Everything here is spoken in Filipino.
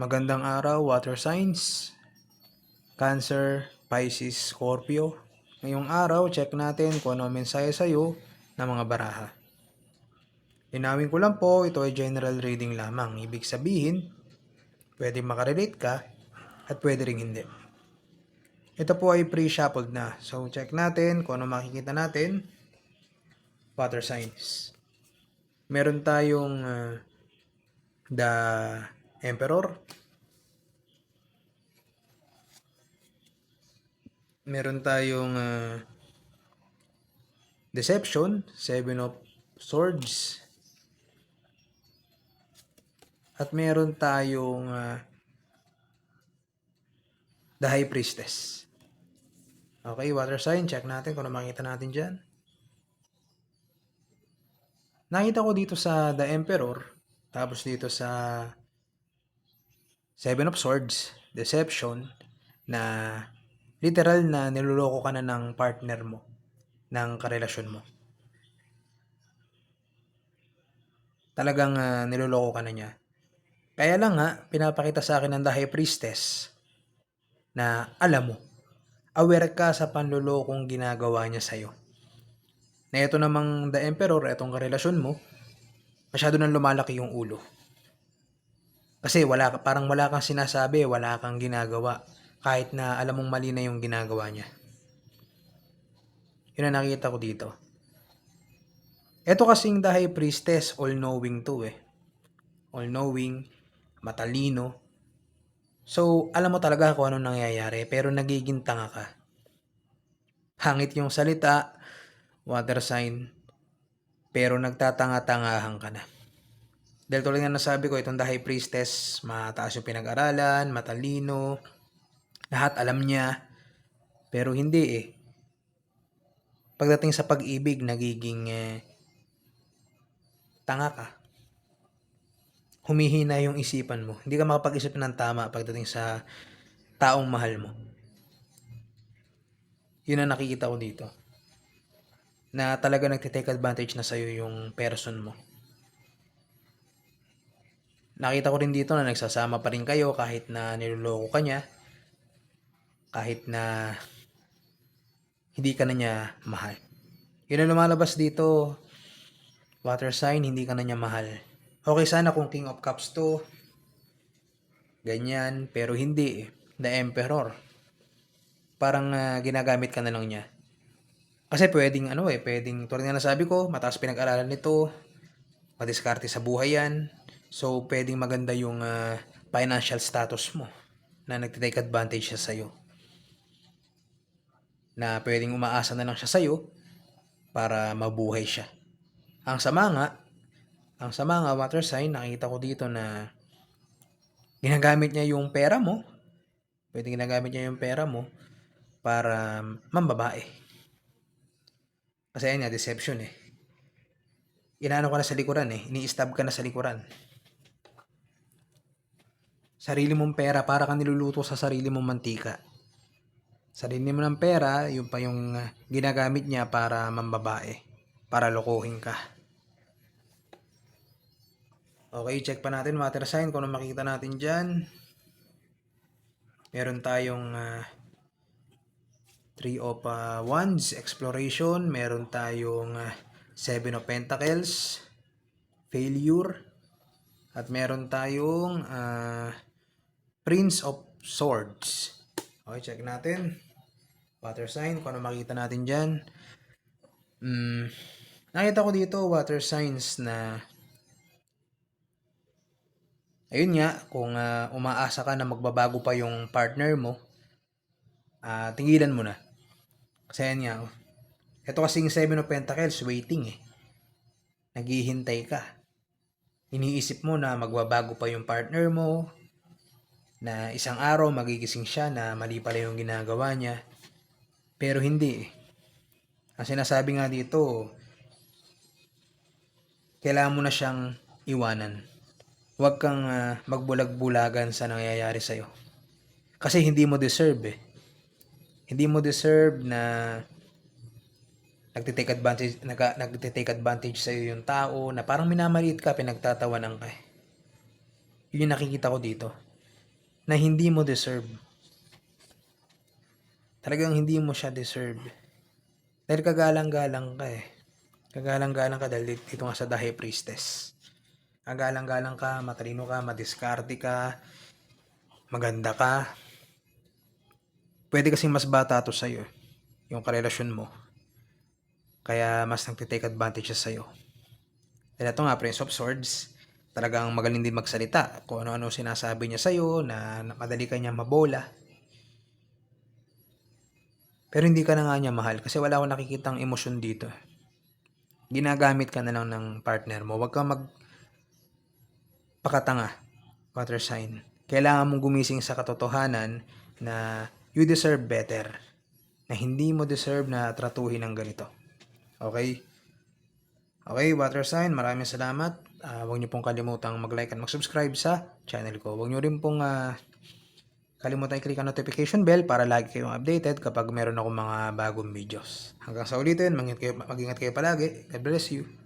Magandang araw, water signs. Cancer, Pisces, Scorpio. Ngayong araw, check natin kung ano mensahe sa'yo ng mga baraha. Linawin ko lang po, ito ay general reading lamang. Ibig sabihin, pwede makarelate ka at pwede ring hindi. Ito po ay pre-shuffled na. So, check natin kung ano makikita natin. Water signs. Meron tayong ah, The Emperor. Meron tayong ah, Deception, Seven of Swords. At meron tayong ah, The High Priestess. Okay, water sign. Check natin kung ano makita natin dyan. Nakita ko dito sa The Emperor, tapos dito sa Seven of Swords, Deception, na literal na niloloko ka na ng partner mo, ng karelasyon mo. Talagang ah, niloloko ka na niya. Kaya lang nga, pinapakita sa akin ng The High Priestess na alam mo, aware ka sa panlolokong ginagawa niya sa'yo. Na ito namang The Emperor, itong karelasyon mo, masyado nang lumalaki yung ulo. Kasi wala, parang wala kang sinasabi, wala kang ginagawa, kahit na alam mong mali na yung ginagawa niya. Yun ang nakita ko dito. Ito kasing the high priestess, all-knowing to eh. All-knowing, matalino. So, alam mo talaga kung anong nangyayari, pero nagiging tanga ka. Hangit yung salita, water sign, pero nagtatanga-tangahan ka na. Dahil tulad nga nasabi ko, itong the high priestess, mataas yung pinag-aralan, matalino, lahat alam niya, pero hindi eh. Pagdating sa pag-ibig, nagiging eh, tanga ka. Humihina yung isipan mo. Hindi ka makapag-isip ng tama pagdating sa taong mahal mo. Yun ang nakikita ko dito na talaga nagtitake advantage na sa'yo yung person mo. Nakita ko rin dito na nagsasama pa rin kayo kahit na niloloko ka niya, kahit na hindi ka na niya mahal. Yun ang lumalabas dito, water sign, hindi ka na niya mahal. Okay sana kung King of Cups to, ganyan, pero hindi. The Emperor. Parang ah, ginagamit ka na lang niya. Kasi pwedeng ano eh, pwedeng, tulad nga nasabi ko, mataas pinag-aralan nito, madiskarte sa buhay yan. So, pwedeng maganda yung ah, financial status mo na nagtitake advantage siya sa'yo. Na pwedeng umaasa na lang siya sa'yo para mabuhay siya. Ang sama nga, ang sama nga, water sign, nakita ko dito na ginagamit niya yung pera mo, pwedeng ginagamit niya yung pera mo para mambabae. Kasi ayun nga, deception eh. Inaano ka na sa likuran eh. Ini-stab ka na sa likuran. Sarili mong pera, para ka niluluto sa sarili mong mantika. Sarili mo ng pera, yung pa yung ah, ginagamit niya para mambabae. Para lokohin ka. Okay, check pa natin water sign kung ano makikita natin dyan. Meron tayong ah, Three of ah, Wands, Exploration. Meron tayong ah, Seven of Pentacles, Failure. At meron tayong ah, Prince of Swords. Okay, check natin. Water sign, kung ano makita natin dyan. Mm, nakita ko dito, water signs na ayun nga, kung ah, umaasa ka na magbabago pa yung partner mo, ah tingilan mo na. Kasi yan nga, oh. ito kasing Seven of Pentacles, waiting eh. Naghihintay ka. Iniisip mo na magbabago pa yung partner mo, na isang araw magigising siya na mali pala yung ginagawa niya. Pero hindi. Ang sinasabi nga dito, kailangan mo na siyang iwanan. Huwag kang ah, magbulag-bulagan sa nangyayari sa'yo. Kasi hindi mo deserve eh. Hindi mo deserve na nagtitake advantage, nag, nagtitake advantage sa'yo yung tao na parang minamaliit ka, pinagtatawanan ka eh. Yun yung nakikita ko dito. Na hindi mo deserve. Talagang hindi mo siya deserve. Dahil kagalang-galang ka eh. Kagalang-galang ka dahil dito nga sa High Priestess. Kagalang-galang ka, matalino ka, madiskarte ka, maganda ka. Pwede kasing mas bata to sa'yo. Yung karelasyon mo. Kaya mas nagtitake advantage siya sa'yo. Dahil ito nga, Prince of Swords, talagang magaling din magsalita. Kung ano-ano sinasabi niya sa'yo, na, madali ka niya mabola. Pero hindi ka na nga niya mahal kasi wala akong nakikitang emosyon dito. Ginagamit ka na lang ng partner mo. Huwag kang mag pakatanga, water sign. Kailangan mong gumising sa katotohanan na you deserve better. Na hindi mo deserve na tratuhin ng ganito. Okay? Okay, water sign, maraming salamat. Ah, huwag niyo pong kalimutang mag-like at mag-subscribe sa channel ko. Huwag niyo rin pong ah, kalimutan i-click ang notification bell para lagi kayong updated kapag meron akong mga bagong videos. Hanggang sa ulitin, mag-ingat kayo, mag-ingat kayo palagi. God bless you.